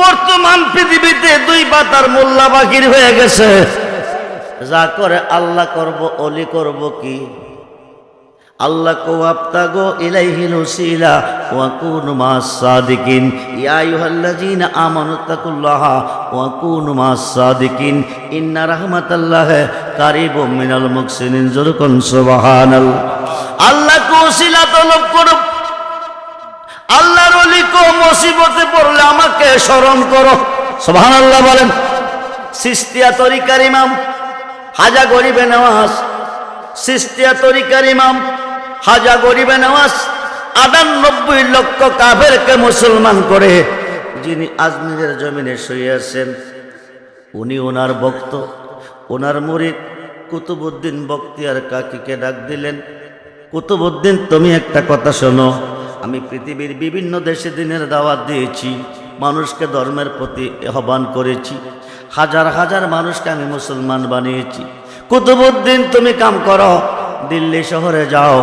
বর্তমান পৃথিবীতে দুই পাতার মোল্লা বাকির হয়ে গেছে। যা করে আল্লাহ করব, অলি করব কি? আল্লাহ কো ওয়া ইয়া আমানু ওয়া ইন্না মিনাল মুহসিনিন যুরকুন আল্লাহ কো উসিলা তলব করো আল্লাহর মুসিবতে পড়লে আমাকে স্মরণ করো। সুবহানাল্লাহ বলেন, সিস্তিয়া তরিকার ইমাম, হাজা গরিবে নওয়াজ। সিস্তিয়া তরিকার ইমাম, হাজা গরিবে নওয়াজ, আটানব্বই লক্ষ কাফেরকে মুসলমান করে। যিনি আজমিরের জমিনে শুয়ে আছেন, উনি ওনার ভক্ত, ওনার মুরিদ। কুতুবুদ্দিন বক্তিয়ার কাকিকে ডাক দিলেন কুতুবুদ্দিন তুমি একটা কথা শোনো। আমি পৃথিবীর বিভিন্ন দেশে দিনের দাওয়াত দিয়েছি, মানুষকে ধর্মের প্রতি আহ্বান করেছি, হাজার হাজার মানুষকে আমি মুসলমান বানিয়েছি। কুতুবুদ্দিন তুমি কাম করো, দিল্লি শহরে যাও,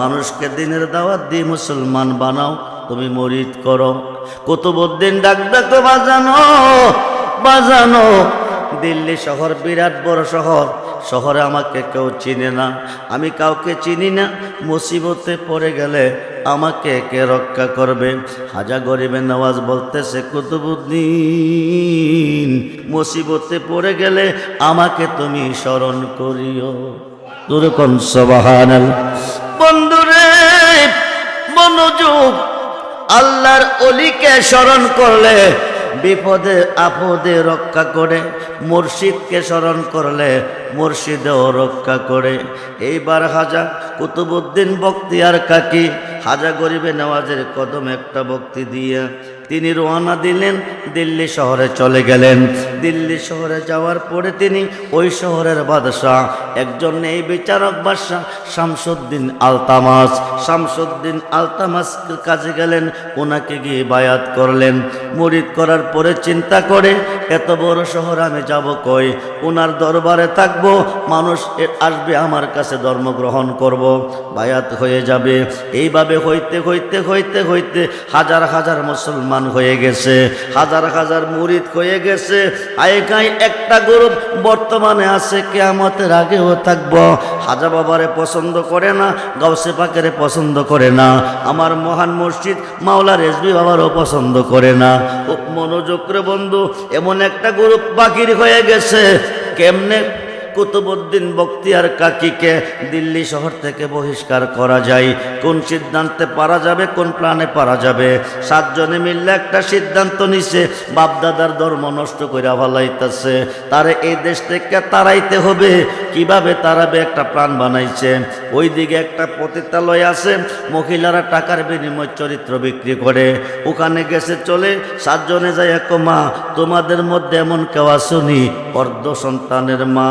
মানুষকে দিনের দাওয়াত দিয়ে মুসলমান বানাও, তুমি মরিদ করো। কুতুবুদ্দিন ডাক ডাকো বাজানো বাজানো দিল্লি শহর বিরাট বড় শহর। শহরে আমাকে কেউ চিনে না। আমি কাউকে চিনি না। মুসিবতে পড়ে গেলে আমাকে কে রক্ষা করবে? হাজা গরিবের নওয়াজ বলতেছে, কুতুবুদ্দিন, মুসিবতে পড়ে গেলে আমাকে তুমি স্মরণ করিও। দুরকম সবাহান বন্ধুরে, মনোযোগ, আল্লাহর অলিকে স্মরণ করলে বিপদে আপদে রক্ষা করে মুর্শিদকে স্মরণ করলে মুর্শিদেও রক্ষা করে। এইবার হাজা কুতুবুদ্দিন বক্তি আর কাকি হাজা গরিবে নেওয়াজের কদম একটা বক্তি দিয়ে তিনি রওনা দিলেন, দিল্লি শহরে চলে গেলেন। দিল্লি শহরে যাওয়ার পরে তিনি ওই শহরের বাদশাহ, একজন এই বিচারক বাদশাহ, শামসুদ্দিন আলতামাস। শামসুদ্দিন আলতামাস কাজে গেলেন ওনাকে গিয়ে বায়াত করলেন। মুরিদ করার পরে চিন্তা করে, এত বড় শহর আমি যাব কই? ওনার দরবারে থাকব, মানুষ আসবে আমার কাছে ধর্ম গ্রহণ করব, বায়াত হয়ে যাবে। এইভাবে হইতে হইতে হইতে হইতে হাজার হাজার মুসলমান হয়ে গেছে, হাজার হাজার মুরিদ হয়ে গেছে আয়কাই একটা গ্রুপ বর্তমানে আছে, কেয়ামতের আগেও থাকব। হাজা বাবারে পছন্দ করে না, গাউসে পাকেরে পছন্দ করে না, আমার মহান মসজিদ মাওলা রেজবি বাবারও পছন্দ করে না। মনোযোগ বন্ধু, এমন একটা গ্রুপ বাকির হয়ে গেছে, কেমনে কুতুবুদ্দিন বক্তিয়ার কাকিকে দিল্লি শহর থেকে বহিষ্কার করা যায়। কোন সিদ্ধান্তে পারা যাবে, কোন প্ল্যানে পারা যাবে? সাতজনে মিললে একটা সিদ্ধান্ত নিছে, বাপদাদার ধর্ম নষ্ট করে ভালাইতেছে তারে এই দেশ থেকে তাড়াইতে হবে। কীভাবে তারাবে একটা প্ল্যান বানাইছে? ওই দিকে একটা পতিতালয় আছে, মহিলারা টাকার বিনিময় চরিত্র বিক্রি করে। ওখানে গেছে চলে, সাতজনে যায় এক মা, তোমাদের মধ্যে এমন কেউ আসুনি অর্ধ সন্তানের মা।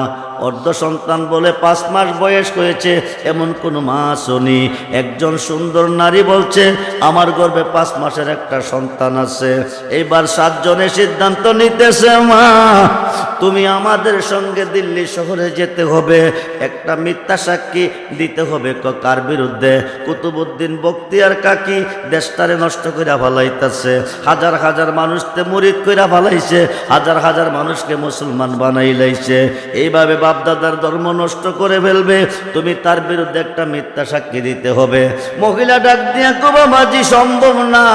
অর্ধ সন্তান বলে পাঁচ মাস বয়স হয়েছে, এমন কোনো মা আসনি। একজন সুন্দর নারী বলছে, আমার গর্ভে পাঁচ মাসের একটা সন্তান আছে। এইবার সাতজনে সিদ্ধান্ত নিতেছে, মা, তুমি আমাদের সঙ্গে দিল্লি শহরে যেতে হবে। একটা মিথ্যা সাক্ষী দিতে হবে কার বিরুদ্ধে? কুতুবুদ্দিন বক্তিয়ার কাকি দেশটারে নষ্ট করে ভালাইতেছে হাজার হাজার মানুষকে মুরিদ কইরা ভালাইছে হাজার হাজার মানুষকে মুসলমান বানাই লাইছে। এইভাবে বাপদাদার ধর্ম নষ্ট করে ফেলবে, তুমি তার বিরুদ্ধে একটা মিথ্যা সাক্ষী দিতে হবে। মহিলা ডাক দিয়া কোবা, মাঝি, সম্ভব না।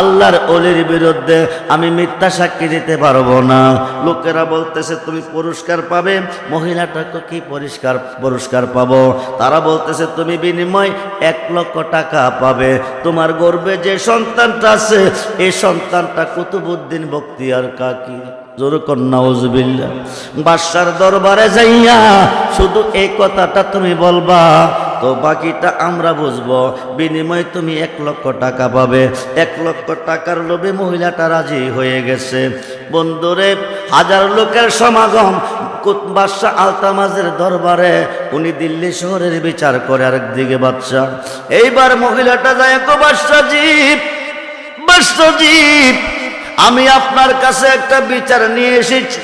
আল্লাহর অলির বিরুদ্ধে আমি মিথ্যা সাক্ষী দিতে পারব না। লোকেরা বলতেছে, তুমি পুরস্কার পাবে। মহিলাটাকে কি পরিষ্কার, পুরস্কার পাবো? তারা বলতেছে, তুমি বিনিময় এক লক্ষ টাকা পাবে। তোমার গর্বে যে সন্তানটা আছে, এই সন্তানটা কুতুবুদ্দিন বক্তিয়ার কাকি। জোর কন্যা উজবিল্লা বাদশার দরবারে যাইয়া শুধু এই কথাটা তুমি বলবা, তো বাকিটা আমরা বুঝব। বিনিময়ে তুমি এক লক্ষ টাকা পাবে। এক লক্ষ টাকার লোভে মহিলাটা রাজি হয়ে গেছে। বন্ধুরে, হাজার লোকের সমাগম বাদশাহ আলতামাজের দরবারে, উনি দিল্লি শহরের বিচার করে আরেকদিকে বাদশাহ এইবার মহিলাটা যায় কো বাদশাহজিব বাদশাহজিব আমি আপনার কাছে একটা বিচার নিয়ে এসেছি।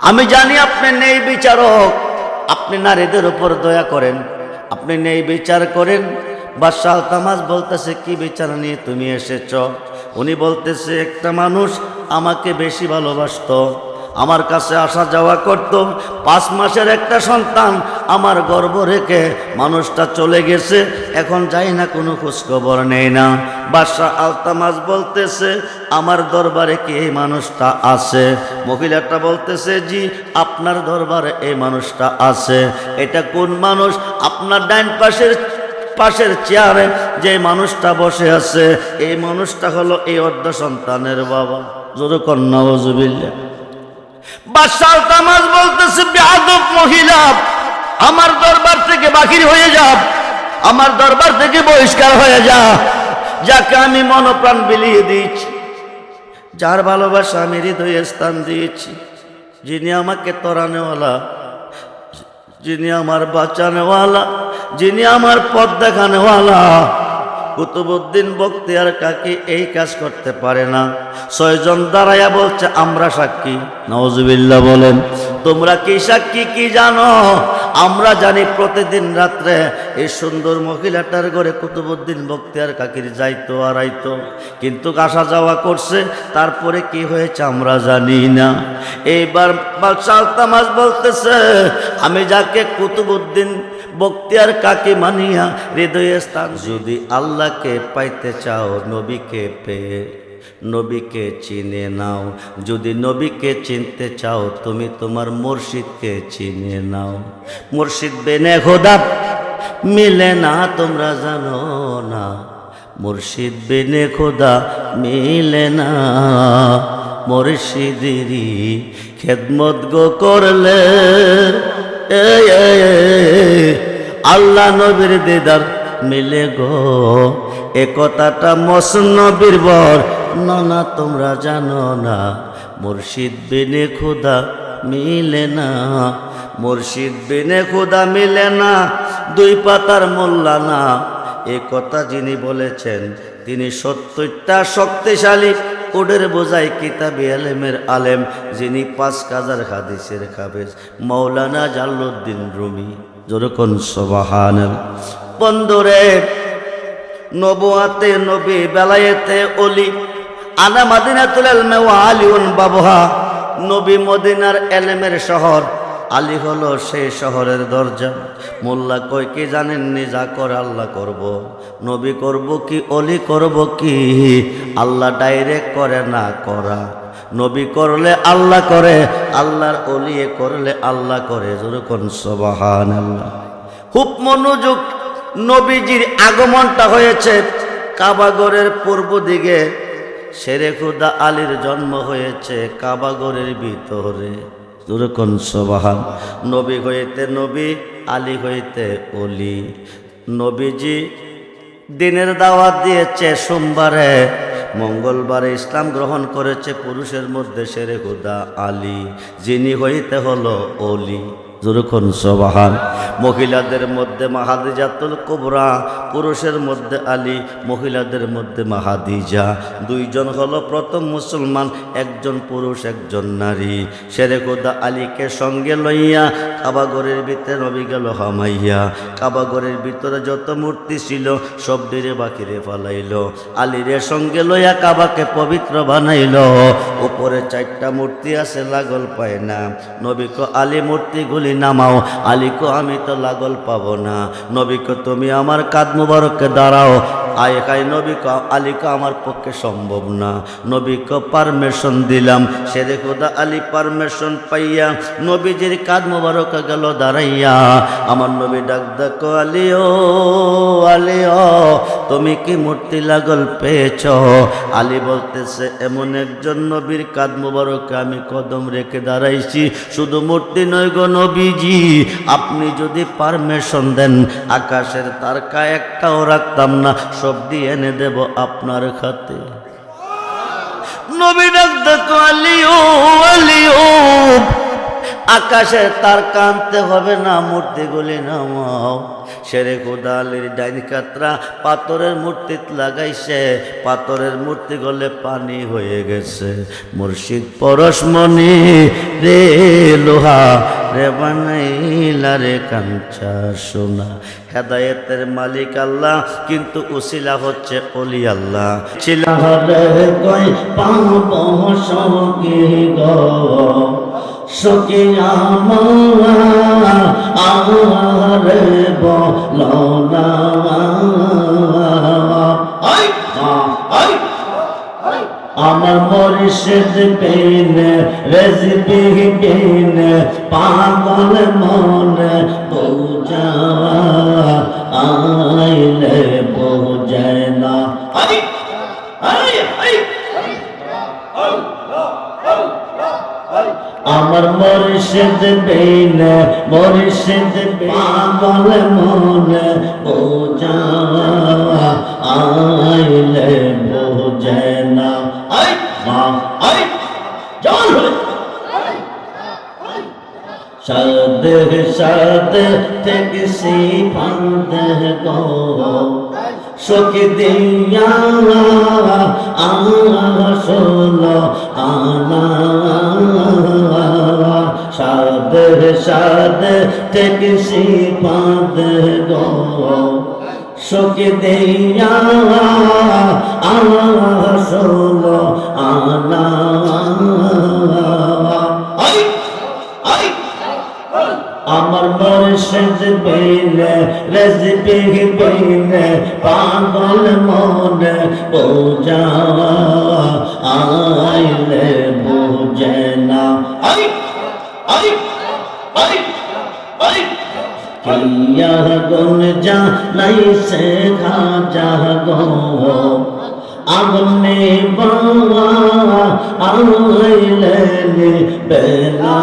আমি জানি আপনি নেই বিচারক। আপনি নারীদের উপর দয়া করেন। আপনি নেই বিচার করেন। বাদশাহ তামাজ বলতেছে, কি বিচার নিয়ে তুমি এসেছ? উনি বলতেছে, একটা মানুষ আমাকে বেশি ভালোবাসতো। আমার কাছে আসা যাওয়া করত। পাঁচ মাসের একটা সন্তান আমার গর্ব রেখে মানুষটা চলে গেছে। এখন যাই না, কোনো খোঁজখবর নেই না। বাদশাহ আলতামাজ বলতেছে, আমার দরবারে কি এই মানুষটা আছে? মহিলাটা বলতেছে, জি, আপনার দরবারে এই মানুষটা আছে। এটা কোন মানুষ? আপনার ডাইন পাশের পাশের চেয়ারে যে মানুষটা বসে আছে, এই মানুষটা হলো এই অর্ধ সন্তানের বাবা। জোর কন্যা বাদশাহ বলতেছে বেয়াদব মহিলা, আমার দরবার থেকে বাকির হয়ে যা, আমার দরবার থেকে বহিষ্কার হয়ে যা। যাকে আমি মনপ্রাণ বিলিয়ে দিয়েছি, যার ভালোবাসা আমি হৃদয়ে স্থান দিয়েছি, যিনি আমাকে তরানেওয়ালা, যিনি আমার বাঁচানেওয়ালা, যিনি আমার পথ দেখানেওয়ালা কুতুবুদ্দিন বক্তিয়ার কাকি এই কাজ করতে পারে না। ছয়জন দাঁড়াইয়া বলছে, আমরা সাক্ষী। নওয়াজুবিল্লাহ বলেন তোমরা কি সাক্ষী কি জানো? আমরা জানি প্রতিদিন রাত্রে এই সুন্দর মহিলাটার ঘরে কুতুবুদ্দিন বক্তিয়ার কাকির যাইতো আর আইতো কিন্তু আসা যাওয়া করছে, তারপরে কি হয়েছে আমরা জানি না। এইবার সালতামাজ বলতেছে, আমি যাকে কুতুবুদ্দিন বক্তিয়ার কাকে মানিয়া হৃদয়ে স্থান যদি আল্লাহকে পাইতে চাও, নবীকে পেয়ে নবীকে চিনে নাও। যদি নবীকে চিনতে চাও, তুমি তোমার মুর্শিদকে চিনে নাও। মুর্শিদ বেনে খোদা, মিলে না তোমরা জানো না। মুর্শিদ বেনে খোদা, মিলে না। মুর্শিদেরই খেদমত গো করলে। আল্লাহ নবীর দিদার মিলে গো। এ কথাটা মসনবীর বর না, তোমরা জানো না। মুর্শিদ বিনে খুদা মিলে না। মুর্শিদ বিনে খুদা মিলে না। দুই পাতার মোল্লা না। এ কথা যিনি বলেছেন, তিনি সত্তরটা শক্তিশালী ওডের বোঝাই কিতাবি আলেমের আলেম, যিনি পাঁচ কাজার হাদিসের খাবেজ মৌলানা জাল্লুদ্দিন রুমি যেরকম সবাহান বন্ধুরে, নবুয়াতে, নবী বেলায়েতে অলি আনা মাদিনাতুল এলমে ও আলিউন বাবহা। নবী মদিনার এলেমের শহর। আলী হলো সেই শহরের দরজা। মোল্লা কই কি জানেননি যা করে আল্লাহ করব। নবী করব কি, অলি করব কি? আল্লাহ ডাইরেক্ট করে না করা। নবী করলে আল্লাহ করে, আল্লাহর অলিয়ে করলে আল্লাহ করে। যেরকম সবাহান আল্লাহ খুব মনোযোগ নবীজির আগমনটা হয়েছে কাবাগরের পূর্ব দিকে। শেরে খুদা আলীর জন্ম হয়েছে কাবাগরের ভিতরে। নবী হইতে নবী, আলী হইতে অলি। নবীজি দিনের দাওয়াত দিয়েছে সোমবারে। মঙ্গলবারে ইসলাম গ্রহণ করেছে পুরুষের মধ্যে সেরে খুদা আলী, যিনি হইতে হলো অলি। যেরকম সবাহান। মহিলাদের মধ্যে মাহাদিজাতুল কুবরা, পুরুষের মধ্যে আলী, মহিলাদের মধ্যে মাহাদিজা। দুইজন হলো প্রথম মুসলমান, একজন পুরুষ, একজন নারী। সেরে খোদা আলীকে সঙ্গে লইয়া কাবাগরের ভিতরে নবী গেল হামাইয়া। কাবাগরের ভিতরে যত মূর্তি ছিল, সব ডিরে বাকিরে ফালাইল। আলীরে সঙ্গে লইয়া কাবাকে পবিত্র বানাইল। উপরে চারটা মূর্তি আছে, লাগল পায় না। নবীকে আলী মূর্তিগুলি নামাও, আলীকে আমি তো লাগল পাবো না। নবীকে তুমি আমার কাদ মুবারককে দাঁড়াও, আয় খাই নবীকে, আলীকে আমার পক্ষে সম্ভব না। নবীকে পারমিশন দিলাম সে খোদা আলী পারমিশন পাইয়া নবীজির কাদ মুবারক গেল দাঁড়াইয়া। আমার নবী ডাক, দেখো আলিও আলিও তুমি কি মূর্তি লাগল পেয়েছ? আলী বলতেছে, এমন একজন নবীর কাদ মুবারকে আমি কদম রেখে দাঁড়াইছি। শুধু মূর্তি নয় গো নবীজি, আপনি যদি পারমিশন দেন, আকাশের তারকা একটাও রাখতাম না, সব দিয়ে এনে দেব আপনার খাতে। নবী ডাক দেখো, আলিও আলিও আকাশে তার কানতে হবে না, মূর্তিগুলি নামাও। সেরে কোদালের ডাইন কাতরা পাথরের মূর্তি লাগাইছে। পাথরের মূর্তি গলে পানি হয়ে গেছে। মুর্শিদ পরশমণি রে লোহা রে বানাইলা রে কাঞ্চা সোনা। হেদায়েতের মালিক আল্লাহ, কিন্তু উসিলা হচ্ছে অলি আল্লাহ। ছিল সঙ্গে গো সকে আমার বলনা আমার মরিষদ পেন রেজবি পেন পাগল মন বোঝা আইলে বোঝায় না। আই আই আই। আমার মরিষদ পেন মরিষদ পাগল মন বোঝা আইলে বোঝায় না। সাদ সাদ থেকে সে ফান্দ গো। শোক দিয়া আসল আনা সাদ সাদ থেকে সে গো। শোক দিয়া আসল আনা আমার মর্শদ বেলে রজবে বেলে, পাগল মন বোঝা আইলে বোঝে না। আই আই আই আই। কিয়া গুন যা নাই সে খা যা গো আগুনে বাবা আইলে বেলা।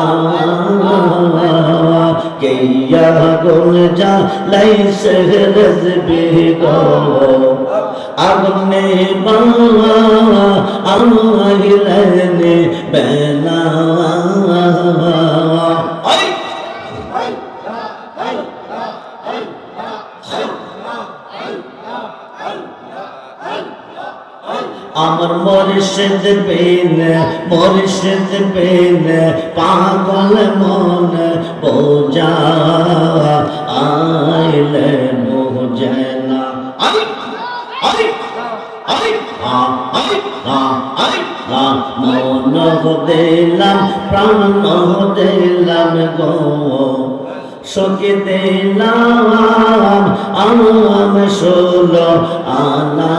কিয়া গুন যা লাই সে রজবে গো আগুনে বাবা আইলে বেলা আমার মরিষদ পেন মরিষদ পেন পাগল মন বোঝা, আইলে বোঝে না। আই আই আই আ আই আ আই আ, মন দিলাম, প্রাণ দিলাম গো। সকে দিলাম আম ষোলো আনা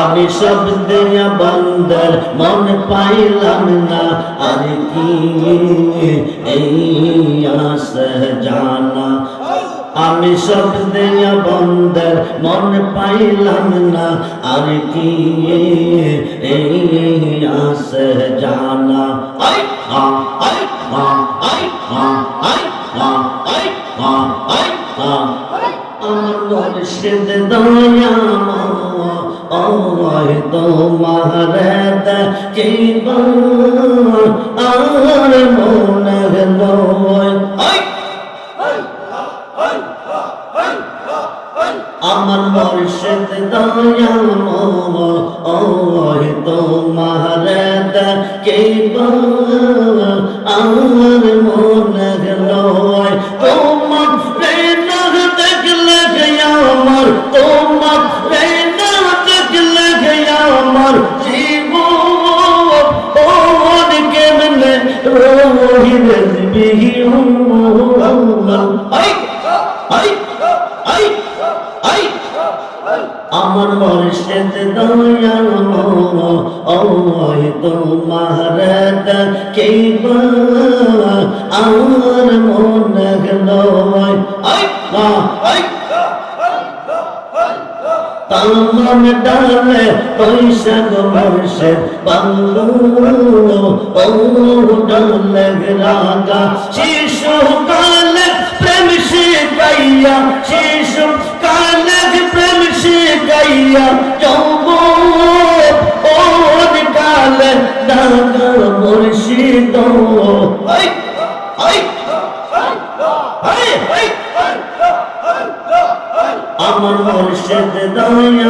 আমি সব দেয়া বন্দর, মন পাইলাম না। আর কি এই আস জানা? আমি সব দেয়া বন্দর মন পাইলাম না। আর কি এই আস জানা আমার মুর্শিদ দয়া ওই তোমার দেখিব আর মনে লয় আমার মুর্শিদ দয়া ওই তোমার দেখিব আর মনে লয়। তোমার প্রেম দেখলে আমার, তোমার প্রেম দেখলে আমার জীবন। ওর কেমনে রোহিত আমার মন আই তামাম ডালে পয়সা গো মর্ষদ বাংলো ও ডালে রাগা শিশু কালে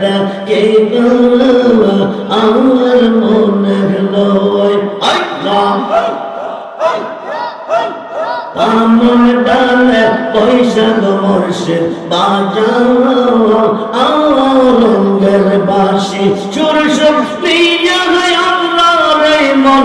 দেখে আমার মনে আল্লাহ! আমন ডালে পয়সাগ মুর্শিদ, বাজাও আলঙ্গের বাসি চোর শক্তি আমরা রে মন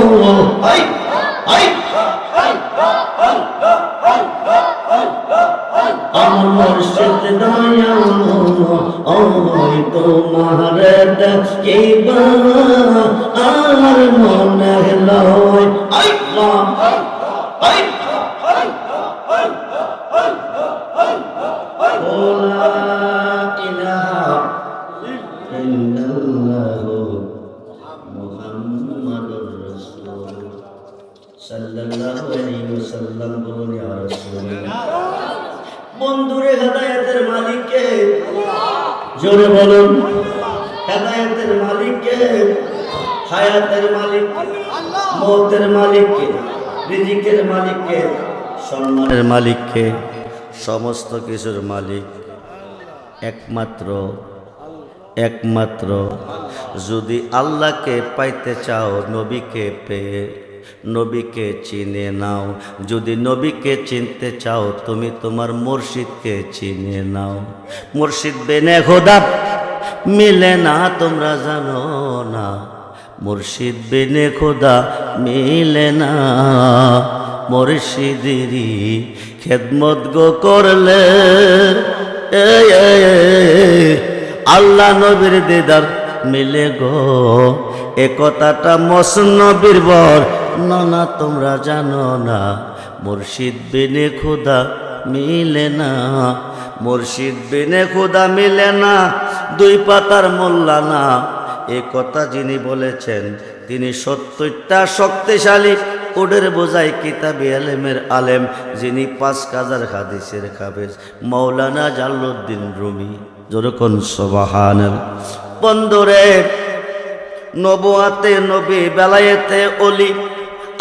মুর্শিদ আই আই আমার দয়াল ওই তোমার দেখিব আর মনে লয় আই ওয়াসাল্লাম বলুন বন্ধুরে হেদায়েতের মালিককে জোরে বলুন হেদায়েতের মালিককে হায়াতের মালিক মৌতের মালিককে রিজিকের মালিককে সম্মানের মালিককে সমস্ত কিছুর মালিক একমাত্র একমাত্র যদি আল্লাহকে পাইতে চাও নবীকে পেয়ে নবীকে চিনে নাও। যদি নবীকে চিনতে চাও, তুমি তোমার মুর্শিদকে চিনে নাও। মুর্শিদ বেনে খোদা, মিলে না, তোমরা জানো না। মুর্শিদ বেনে খোদা, মিলে না। মুর্শিদেরই খেদমত গো করলে। আল্লাহ নবীর দিদার মিলে গো। এ কথাটা মসনবীর বর না না, তোমরা জানো না, মুর্শিদ বিনে খুদা মিলে না। মুর্শিদ বিনে খুদা মিলে না, দুই পাতার মোল্লা না। এ কথা যিনি বলেছেন, তিনি সত্তরটা শক্তিশালী ওডের বোঝাই কিতাবি আলেমের আলেম, যিনি পাঁচ কাজার হাদিসের খাবেজ মৌলানা জাল্লুদ্দিন রুমি যেরকম সবাহান বন্ধুরে, নবুয়াতে, নবী বেলায়েতে অলি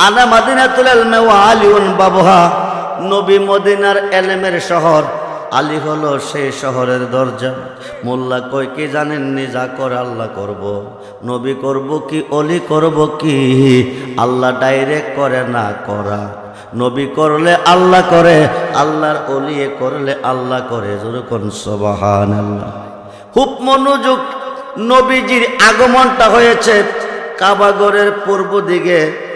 আনা মাদিনাতুল এলমে ওয়া আলিউন বাবহা। নবী মদিনার এলেমের শহর। আলী হলো সেই শহরের দরজা। মোল্লা কই কি জানেননি যা করে আল্লাহ করব। নবী করব কি, অলি করব কি? আল্লাহ ডাইরেক্ট করে না করা। নবী করলে আল্লাহ করে, আল্লাহর অলিয়ে করলে আল্লাহ করে। যেরকম সবাহান আল্লাহ খুব মনোযোগ নবীজির আগমনটা হয়েছে কাবাগরের পূর্ব দিকে।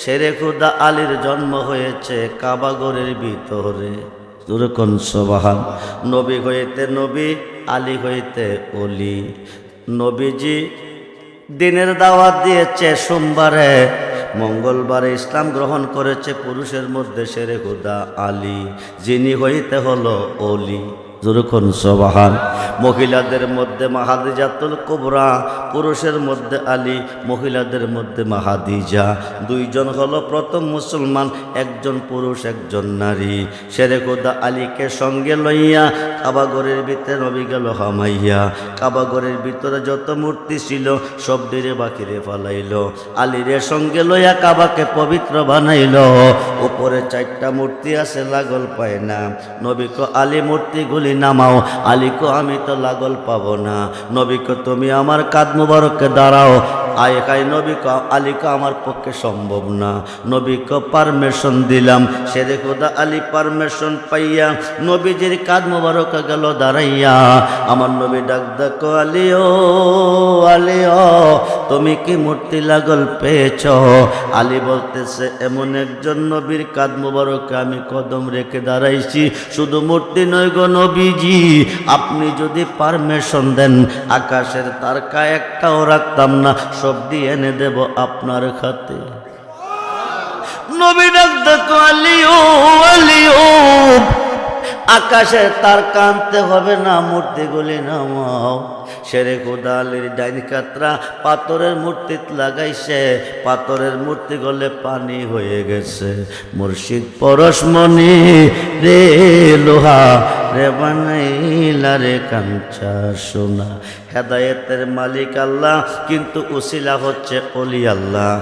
শেরে খুদা আলীর জন্ম হয়েছে কাবাগরের ভিতরে। সবাহান, নবী হইতে নবী, আলী হইতে অলি। নবীজি দিনের দাওয়াত দিয়েছে সোমবারে। মঙ্গলবারে ইসলাম গ্রহণ করেছে পুরুষের মধ্যে শেরে খুদা আলী, যিনি হইতে হলো অলি। যেরকম সবাহান। মহিলাদের মধ্যে মাহাদিজাতুল কুবরা, পুরুষের মধ্যে আলী, মহিলাদের মধ্যে মাহাদিজা। দুইজন হলো প্রথম মুসলমান, একজন পুরুষ, একজন নারী। সেরে খোদা আলীকে সঙ্গে লইয়া কাবাগরের ভিতরে নবী গেল হামাইয়া। কাবাগরের ভিতরে যত মূর্তি ছিল, সব ডিরে বাকিরে ফালাইল। আলীরে সঙ্গে লইয়া কাবাকে পবিত্র বানাইল। উপরে চারটা মূর্তি আছে, লাগল পায় না। নবীকে আলী মূর্তিগুলি নামাও। আলীকে আমি তো লাগল পাবো না। নবীকে তুমি আমার কাদ মুবারককে দাঁড়াও। আয় কাই নবীকে, আলীকে আমার পক্ষে সম্ভব না। নবীকে পারমিশন দিলাম। সে খোদা আলী পারমিশন পাইয়া নবীজির কাদ মুবারক গেল দাঁড়াইয়া। আমার নবী ডাক, দেখো আলিও আলিও তুমি কি মূর্তি লাগল পেয়েছ? আলী বলতেছে, এমন একজন নবীর কাদ মুবারকে আমি কদম রেখে দাঁড়াইছি। শুধু মূর্তি নয় গো নবীজি, আপনি যদি পারমিশন দেন, আকাশের তারকা একটাও রাখতাম না। সব দিয়ে এনে দেব আপনার খাতে। নবী ডাক্তার আলিও আলিও। আকাশে তার কানতে হবে না মূর্তিগুলি নামাও। সেরে কোদালের ডাইন কাতরা, পাথরের মূর্তি লাগাইছে। পাথরের মূর্তি গলে পানি হয়ে গেছে। মুর্শিদ পরশমণি রে লোহা রে বানাইলা রে কাঞ্চা সোনা। হেদায়েতের মালিক আল্লাহ, কিন্তু উসিলা হচ্ছে অলি আল্লাহ।